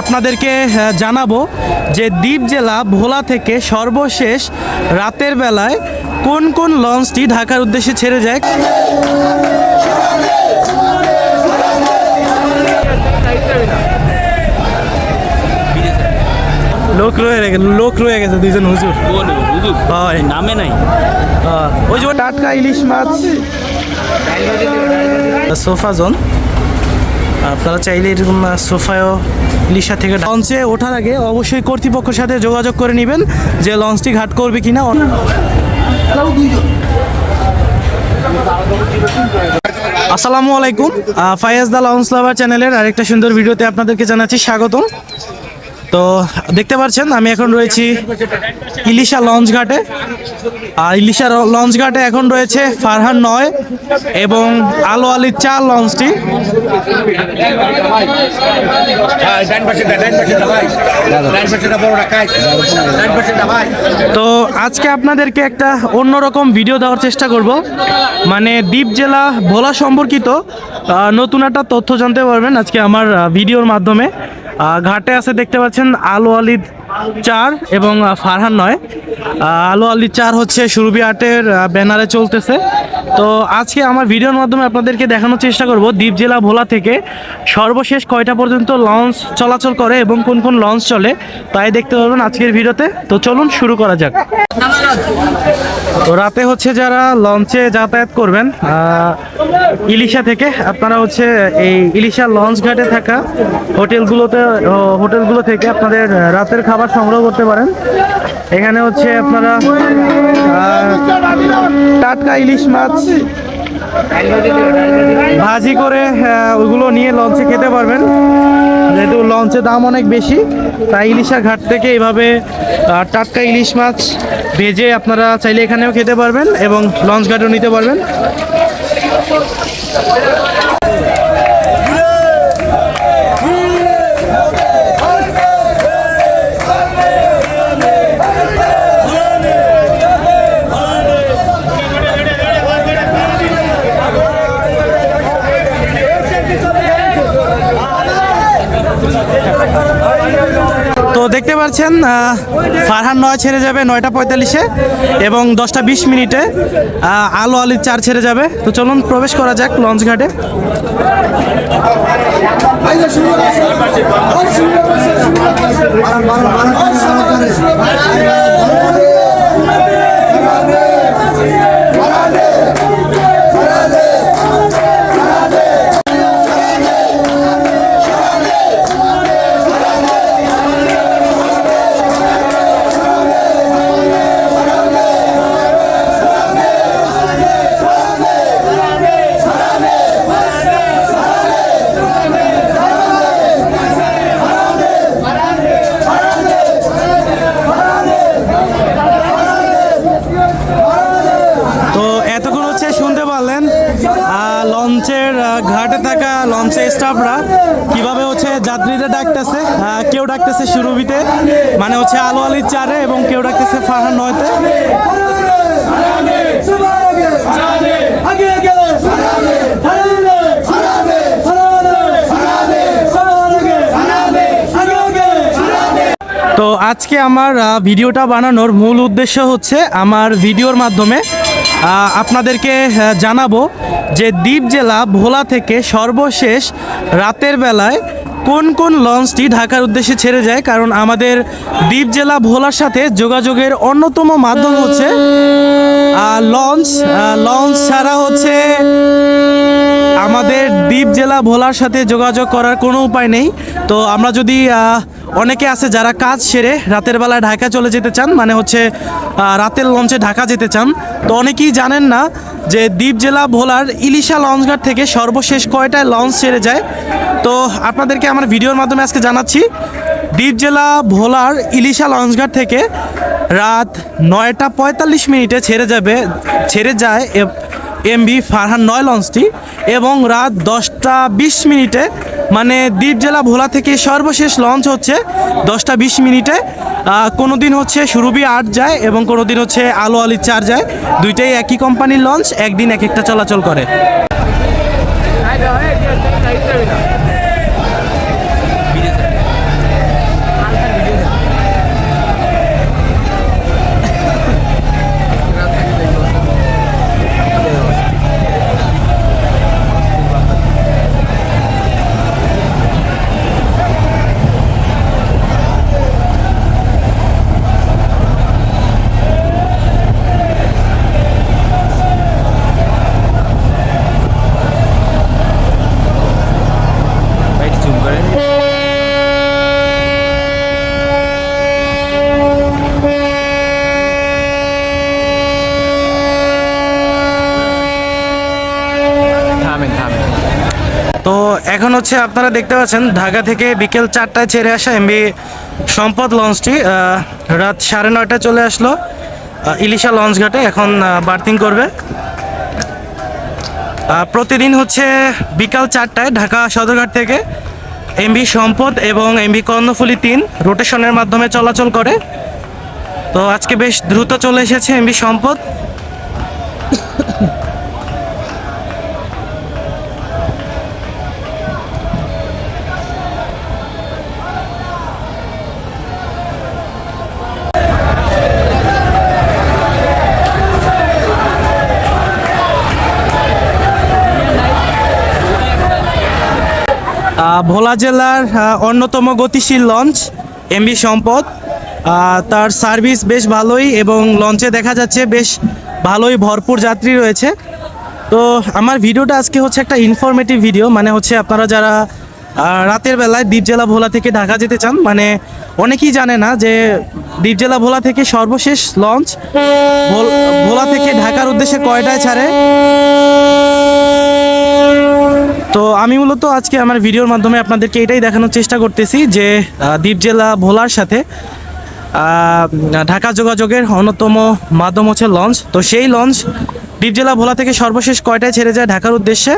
আপনাদেরকে জানাব যে দ্বীপ জেলা ভোলা থেকে সর্বশেষ রাতের বেলায় কোন কোন লঞ্চটি ঢাকার উদ্দেশ্যে ছেড়ে যায়? লোক রয়ে গেছে লোক রয়ে গেছে দুইজন হুজুর। হুজুর? হয়। নামে নাই। ওই যে টাটকা ইলিশ মাছ। Sofa zone. আপনারা চাইলে এরকম সোফায়ও ইলিশা থেকে লঞ্চে ওঠার আগে অবশ্যই কর্তৃপক্ষের সাথে যোগাযোগ করে নেবেন যে লঞ্চটি ঘাট করবে কিনা। আসসালামু আলাইকুম ফায়াজ দা লঞ্চ লাভার চ্যানেলের আরেকটা সুন্দর ভিডিওতে আপনাদেরকে জানাচ্ছি স্বাগতম। তো দেখতে পাচ্ছেন, আমি এখন রয়েছি ইলিশা লঞ্চ ঘাটে। আর ইলিশা লঞ্চ ঘাটে এখন রয়েছে ফারহান নয় এবং আলো আলী চার লঞ্চটি। তো আজকে আপনাদেরকে একটা অন্যরকম ভিডিও দেওয়ার চেষ্টা করব। মানে দ্বীপ জেলা ভোলা সম্পর্কিত নতুন একটা তথ্য জানতে পারবেন আজকে আমার ভিডিওর মাধ্যমে। ঘাটে আছে দেখতে পাচ্ছেন আলো আলী চার এবং ফারহান নয়। আলো আলী চার হচ্ছে সুরভি আর্টের ব্যানারে চলতেছে। তো আজকে আমার ভিডিওর মাধ্যমে আপনাদেরকে দেখানোর চেষ্টা করব দ্বীপ জেলা ভোলা থেকে সর্বশেষ কয়টা পর্যন্ত লঞ্চ চলাচল করে এবং কোন কোন লঞ্চ চলে, তাই দেখতে পারবেন আজকের ভিডিওতে। তো চলুন শুরু করা যাক। রাতে হচ্ছে যারা লঞ্চে যাতায়াত করবেন ইলিশা থেকে, আপনারা হচ্ছে এই ইলিশা লঞ্চ ঘাটে থাকা হোটেলগুলোতে হোটেলগুলো থেকে আপনাদের রাতের খাবার সংগ্রহ করতে পারেন। এখানে হচ্ছে আপনারা টাটকা ইলিশ মাছ, ভাজি করে ওগুলো নিয়ে লঞ্চে খেতে পারবেন। যেহেতু লঞ্চের দাম অনেক বেশি তাই ইলিশা ঘাট থেকে এইভাবে টাটকা ইলিশ মাছ ভেজে আপনারা চাইলে এখানেও খেতে পারবেন এবং লঞ্চ ঘাটেও নিতে পারবেন তো দেখতে পাচ্ছেন ফারহান নয় ছেড়ে যাবে নয়টা পঁয়তাল্লিশে এবং দশটা বিশ মিনিটে আলো আলির চার ছেড়ে যাবে তো চলুন প্রবেশ করা যাক লঞ্চ ঘাটে ডাকতেছে সুরভিতে। মানে হচ্ছে আলো আলির চারে এবং কেউ ডাকতেছে ফারহান নয়তে। তো আজকে আমার ভিডিওটা বানানোর মূল উদ্দেশ্য হচ্ছে আমার ভিডিওর মাধ্যমে আপনাদেরকে জানাব যে দ্বীপ জেলা ভোলা থেকে সর্বশেষ রাতের বেলায় কোন কোন লঞ্চটি ঢাকার উদ্দেশ্যে ছেড়ে যায়? কারণ আমাদের দ্বীপ জেলা ভোলার সাথে যোগাযোগের অন্যতম মাধ্যম হচ্ছে লঞ্চ লঞ্চ ছাড়া হচ্ছে আমাদের দ্বীপ জেলা ভোলার সাথে যোগাযোগ করার কোনো উপায় নেই। তো আমরা যদি অনেকে আছে যারা কাজ সেরে রাতের বেলায় ঢাকা চলে যেতে চান মানে হচ্ছে রাতের লঞ্চে ঢাকা যেতে চান, তো অনেকেই জানেন না যে দ্বীপ জেলা ভোলার ইলিশা লঞ্চঘাট থেকে সর্বশেষ কয়টায় লঞ্চ ছেড়ে যায়। তো আপনাদেরকে আমার ভিডিওর মাধ্যমে আজকে জানাচ্ছি, দ্বীপ জেলা ভোলার ইলিশা লঞ্চঘাট থেকে রাত নয়টা পঁয়তাল্লিশ মিনিটে ছেড়ে যাবে, ছেড়ে যায় এমবি ফারহান নয় লঞ্চটি এবং রাত দশটা বিশ মিনিটে মানে দ্বীপ জেলা ভোলা থেকে সর্বশেষ লঞ্চ হচ্ছে দশটা বিশ মিনিটে। কোনো দিন হচ্ছে সুরভি আট যায় এবং কোনো দিন হচ্ছে আলো আলি চার যায়। দুইটাই একই কোম্পানির লঞ্চ একদিন এক একটা চলাচল করে। এখন হচ্ছে আপনারা দেখতে পাচ্ছেন, ঢাকা থেকে বিকেল চারটায় ছেড়ে আসা এমবি সম্পদ লঞ্চটি রাত সাড়ে নয়টায় চলে আসলো ইলিশা লঞ্চ ঘাটে, এখন বার্থিং করবে। প্রতিদিন হচ্ছে বিকাল চারটায় ঢাকা সদরঘাট থেকে এমবি সম্পদ এবং এমবি কর্ণফুলি তিন রোটেশনের মাধ্যমে চলাচল করে। তো আজকে বেশ দ্রুত চলে এসেছে এমবি সম্পদ। ভোলা জেলার অন্যতম গতিশীল লঞ্চ, এমবি সম্পদ। তার সার্ভিস বেশ ভালোই এবং লঞ্চে দেখা যাচ্ছে বেশ ভালোই ভরপুর যাত্রী রয়েছে। তো আমার ভিডিওটা আজকে হচ্ছে একটা ইনফরমেটিভ ভিডিও মানে হচ্ছে আপনারা যারা রাতের বেলায় দ্বীপ জেলা ভোলা থেকে ঢাকা যেতে চান মানে অনেকেই জানে না যে দ্বীপ জেলা ভোলা থেকে সর্বশেষ লঞ্চ ভোলা থেকে ঢাকার উদ্দেশ্যে কয়টায় ছাড়ে? তো আমি মূলত আজকে আমার ভিডিওর মাধ্যমে আপনাদেরকে এটাই দেখানোর চেষ্টা করতেছি যে দ্বীপ জেলা ভোলার সাথে ঢাকা যোগাযোগের অন্যতম মাধ্যম হচ্ছে লঞ্চ। তো সেই লঞ্চ দ্বীপ জেলা ভোলা থেকে সর্বশেষ কয়টায় ছেড়ে যায় ঢাকার উদ্দেশ্যে?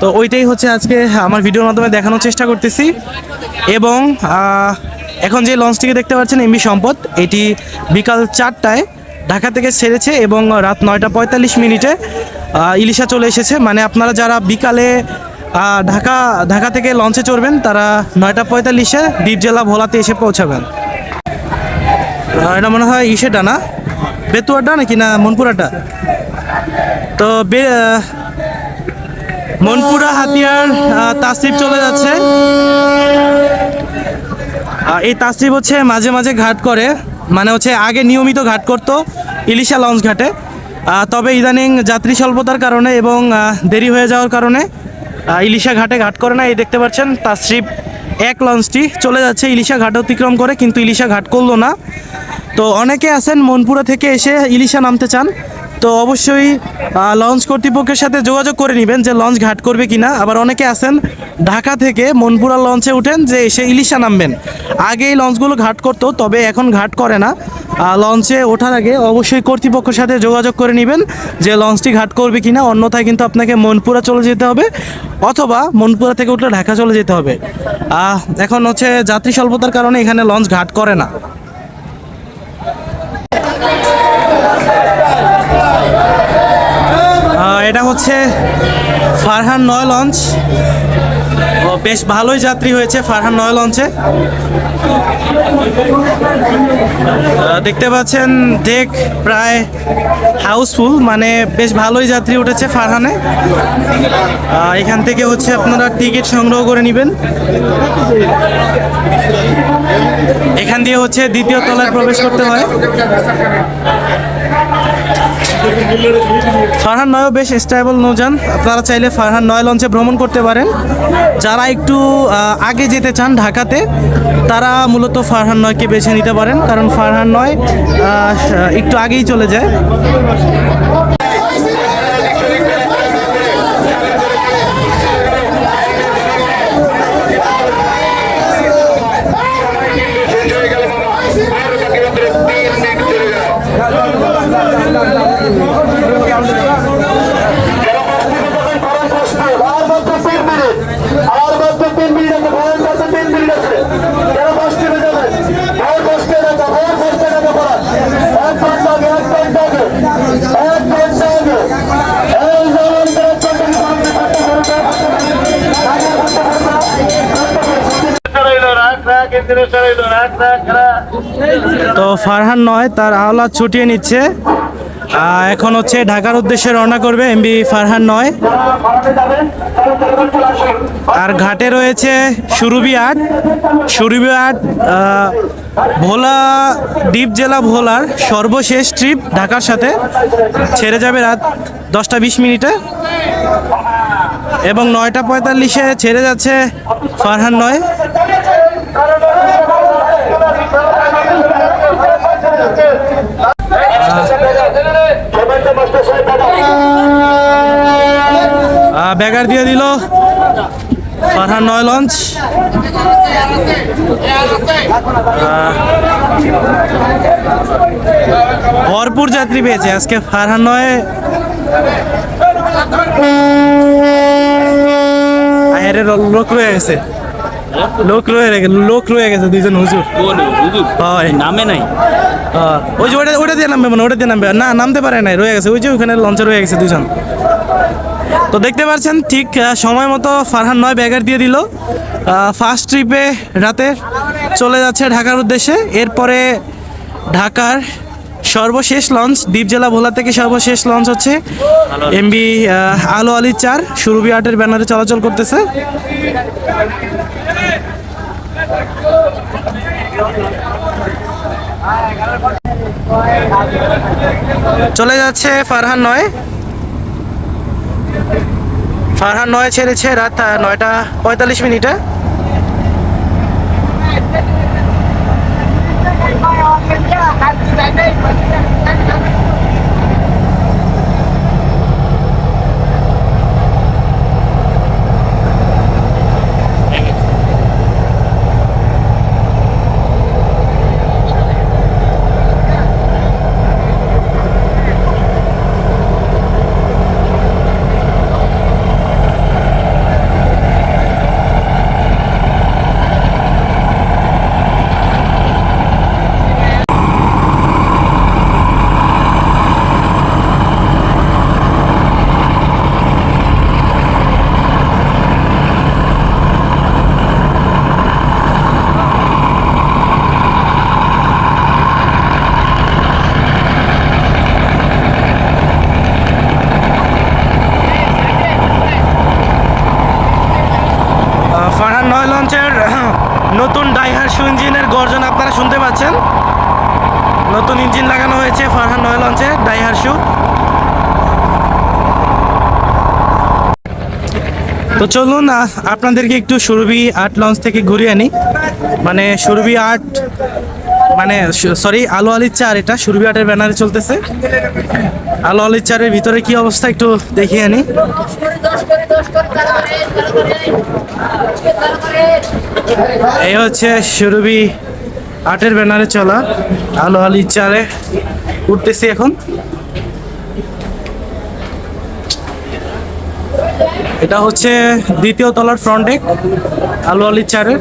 তো ওইটাই হচ্ছে আজকে আমার ভিডিওর মাধ্যমে দেখানোর চেষ্টা করতেছি। এবং এখন যে লঞ্চটিকে দেখতে পাচ্ছেন এমবি সম্পদ, এটি বিকাল চারটায় ঢাকা থেকে ছেড়েছে এবং রাত নয়টা পঁয়তাল্লিশ মিনিটে ইলিশা চলে এসেছে। মানে আপনারা যারা বিকালে ঢাকা ঢাকা থেকে লঞ্চে চড়বেন, তারা নয়টা পঁয়তাল্লিশে দ্বীপ জেলা ভোলাতে এসে পৌঁছাবেন। এটা মনে হয় ইসেটা না? বেতুয়াটা নাকি না মনপুরাটা? তো বে- মনপুরা হাতিয়ার তাসরিফ চলে যাচ্ছে। এই তাসিব হচ্ছে মাঝে মাঝে ঘাট করে। মানে হচ্ছে আগে নিয়মিত ঘাট করতো, ইলিশা লঞ্চ ঘাটে। তবে ইদানিং যাত্রী স্বল্পতার কারণে এবং দেরি হয়ে যাওয়ার কারণে ইলিশা ঘাটে ঘাট করে না। এই দেখতে পাচ্ছেন, তাসরিফ এক লঞ্চটি চলে যাচ্ছে ইলিশা ঘাট অতিক্রম করে, কিন্তু ইলিশা ঘাট করল না। তো অনেকে আছেন মনপুরা থেকে এসে ইলিশা নামতে চান। তো অবশ্যই লঞ্চ কর্তৃপক্ষের সাথে যোগাযোগ করে নেবেন যে লঞ্চ ঘাট করবে কিনা। আবার অনেকে আছেন ঢাকা থেকে মনপুরা লঞ্চে উঠেন যে এসে ইলিশা নামবেন। আগে এই লঞ্চগুলো ঘাট করতো, তবে এখন ঘাট করে না। লঞ্চে ওঠার আগে অবশ্যই কর্তৃপক্ষের সাথে যোগাযোগ করে নেবেন যে লঞ্চটি ঘাট করবে কিনা। অন্যথায় কিন্তু আপনাকে মনপুরা চলে যেতে হবে, অথবা মনপুরা থেকে উঠলে ঢাকা চলে যেতে হবে। এখন হচ্ছে যাত্রী স্বল্পতার কারণে এখানে লঞ্চ ঘাট করে না। হচ্ছে ফারহান নয় লঞ্চ বেশ ভালোই যাত্রী হয়েছে ফারহান নয় লঞ্চে দেখতে পাচ্ছেন ডেক প্রায় হাউসফুল মানে বেশ ভালোই যাত্রী উঠেছে ফারহানে। এখান থেকে হচ্ছে আপনারা টিকিট সংগ্রহ করে নেবেন। এখান দিয়ে হচ্ছে দ্বিতীয় তলায় প্রবেশ করতে হয়। ফারহান নয়ও বেশ স্টেবল নৌযান আপনারা চাইলে ফারহান নয় লঞ্চে ভ্রমণ করতে পারেন। যারা একটু আগে যেতে চান ঢাকাতে, তারা মূলত ফারহান নয়কে বেছে নিতে পারেন। কারণ ফারহান নয় একটু আগেই চলে যায় আর মাত্র তিন মিনিট আর মাত্র তিন মিনিট আছে ভয়ের মাত্র তিন মিনিট আছে কেন কষ্ট হয়ে যাবে ভয় কষ্টে দেখা ভয় কষ্টে দেখা করা এক ঘণ্টা আগে এক ঘণ্টা আগে এক ঘণ্টা আগে এই জনের এক ঘণ্টা তো ফারহান নয়, তার আওলাদ ছুটিয়ে নিচ্ছে। এখন হচ্ছে ঢাকার উদ্দেশ্যে রওনা করবে এমবি ফারহান নয়। আর ঘাটে রয়েছে সুরুবি আট। সুরুবি আট ভোলা, দ্বীপ জেলা ভোলার সর্বশেষ ট্রিপ ঢাকার সাথে। ছেড়ে যাবে রাত দশটা বিশ মিনিটে। এবং নয়টা পঁয়তাল্লিশে ছেড়ে যাচ্ছে ফারহান নয়। ব্যাগার দিয়ে দিল। ফারহান, নয় লঞ্চ। ভরপুর যাত্রী পেয়েছে আজকে ফারহান নয়। লোক রয়ে গেছে। লোক রয়ে গেছে লোক রয়ে গেছে দুইজন হুজুর। হয়। নামে নাই? ওই যে ওটা ওটা দিয়ে নামবে মানে ওটা দিয়ে নামবে। না নামতে পারে নাই রয়ে গেছে। ওই যে ওখানে লঞ্চে রয়ে গেছে দুজন তো দেখতে পাচ্ছেন ঠিক সময় মতো ফারহান নয় ব্যাগার দিয়ে দিল। ফার্স্ট ট্রিপে রাতে চলে যাচ্ছে ঢাকার উদ্দেশ্যে। এরপরে ঢাকার সর্বশেষ লঞ্চ দ্বীপ জেলা ভোলা থেকে সর্বশেষ লঞ্চ হচ্ছে এমবি আলো আলি চার সুরভি আটের ব্যানারে চলাচল করতেছে। চলে যাচ্ছে ফারহান নয়। ফারহান নয় ছেড়েছে রাত নয়টা পঁয়তাল্লিশ মিনিটে আহ, ফারহান নয় লঞ্চের নতুন ডাইহার শু ইঞ্জিনের গর্জন আপনারা শুনতে পাচ্ছেন নতুন ইঞ্জিন লাগানো হয়েছে নয় লঞ্চে ডাইহার শু তো চলুন আপনাদেরকে একটু সুরভি আর্ট লঞ্চ থেকে ঘুরিয়ে আনি। মানে সুরভি আর্ট মানে সরি আলো আলির চার, এটা সুরভি আর্টের ব্যানারে চলতেছে। আলো আলির চারের ভিতরে কি অবস্থা একটু দেখিয়ে আনি। এই হচ্ছে সুরভি আর্টের ব্যানারে চলা। আলো আলির চারে উঠতেছি এখন। এটা হচ্ছে দ্বিতীয় তলার ফ্রন্ট ডেক আলো আলি চারের।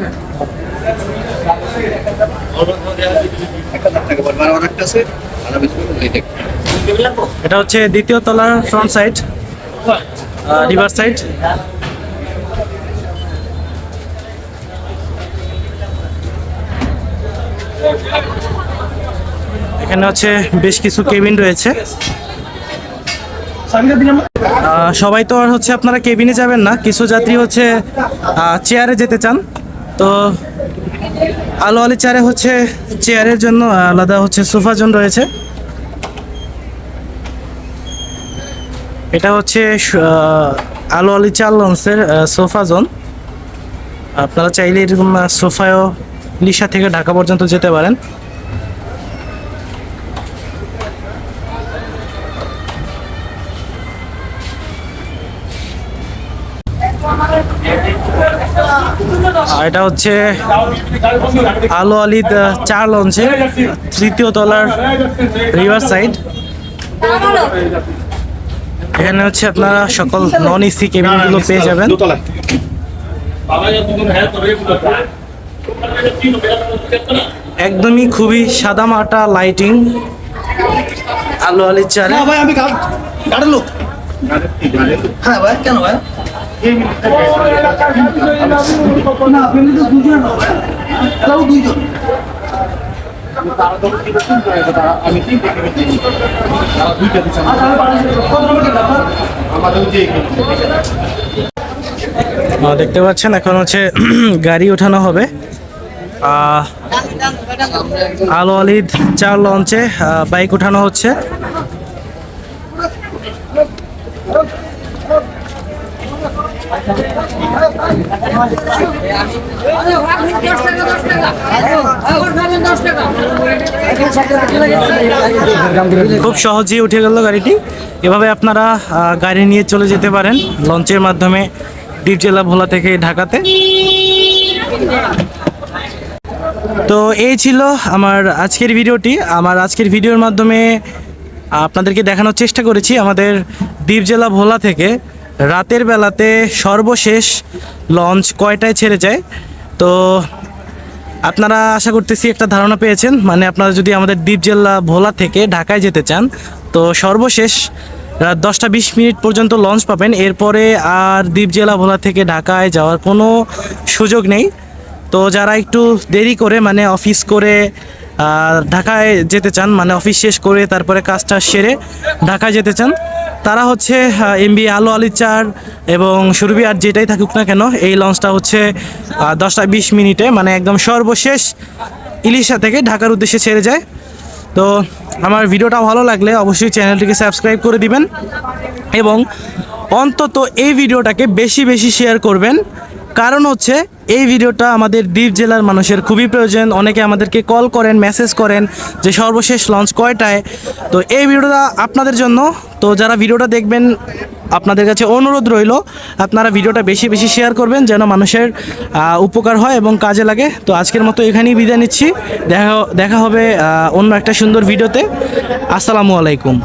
এটা হচ্ছে দ্বিতীয় তলার ফ্রন্ট সাইড রিভার সাইড এখানে হচ্ছে বেশ কিছু কেবিন রয়েছে। সবাই তো আর হচ্ছে আপনারা কেবিনে যাবেন না, কিছু যাত্রী হচ্ছে চেয়ারে যেতে চান। তো আলো আলি চেয়ারে হচ্ছে চেয়ারের জন্য আলাদা হচ্ছে সোফা জোন রয়েছে। এটা হচ্ছে আলো আলি চার লঞ্চের সোফা জোন আপনারা চাইলে এরকম সোফায়ও লিসা থেকে ঢাকা পর্যন্ত যেতে পারেন। এটা হচ্ছে আলো আলি চার লঞ্চের তৃতীয় তলার রিভার সাইড। এখানে হচ্ছে আপনারা সকল নন এসি কেবিনগুলো পেয়ে যাবেন। একদমই খুবই সাদা মাটা লাইটিং আলো আলির চারে। ভাই, আমি গাড়ির লোক। হ্যাঁ ভাই, কেন ভাই? দেখতে পাচ্ছেন এখন হচ্ছে গাড়ি ওঠানো হবে। আলো আলিদ চার লঞ্চে বাইক ওঠানো হচ্ছে। খুব সহজেই উঠে গেল গাড়িটি। এভাবে আপনারা গাড়ি নিয়ে চলে যেতে পারেন লঞ্চের মাধ্যমে ডিপ জেলা ভোলা থেকে ঢাকাতে। তো এই ছিল আমার আজকের ভিডিওটি। আমার আজকের ভিডিওর মাধ্যমে আপনাদেরকে দেখানোর চেষ্টা করেছি আমাদের দ্বীপ জেলা ভোলা থেকে। রাতের বেলাতে সর্বশেষ লঞ্চ কয়টায় ছেড়ে যায়? তো আপনারা আশা করতেছি একটা ধারণা পেয়েছেন মানে আপনারা যদি আমাদের দ্বীপ জেলা ভোলা থেকে ঢাকায় যেতে চান, তো সর্বশেষ রাত দশটা বিশ মিনিট পর্যন্ত লঞ্চ পাবেন। এরপরে আর দ্বীপ জেলা ভোলা থেকে ঢাকায় যাওয়ার কোনো সুযোগ নেই। তো যারা একটু দেরি করে মানে অফিস করে ঢাকায় যেতে চান মানে অফিস শেষ করে তারপরে কাজটা সেরে ঢাকায় যেতে চান তারা হচ্ছে এমবি আলো আলি চার এবং সুরবি আর যেটাই থাকুক না কেন, এই লঞ্চটা হচ্ছে দশটা বিশ মিনিটে মানে একদম সর্বশেষ ইলিশা থেকে ঢাকার উদ্দেশ্যে ছেড়ে যায়। তো আমার ভিডিওটা ভালো লাগলে অবশ্যই চ্যানেলটিকে সাবস্ক্রাইব করে দিবেন এবং অন্তত এই ভিডিওটাকে বেশি বেশি শেয়ার করবেন। কারণ হচ্ছে, এই ভিডিওটা আমাদের দ্বীপ জেলার মানুষের খুবই প্রয়োজন। অনেকে আমাদেরকে কল করেন, মেসেজ করেন যে সর্বশেষ লঞ্চ কয়টায়। তো এই ভিডিওটা আপনাদের জন্য। তো যারা ভিডিওটা দেখবেন, আপনাদের কাছে অনুরোধ রইল, আপনারা ভিডিওটা বেশি বেশি শেয়ার করবেন যেন মানুষের উপকার হয় এবং কাজে লাগে। তো আজকের মতো এখানেই বিদায় নিচ্ছি। দেখা দেখা হবে অন্য একটা সুন্দর ভিডিওতে। আসসালামু আলাইকুম।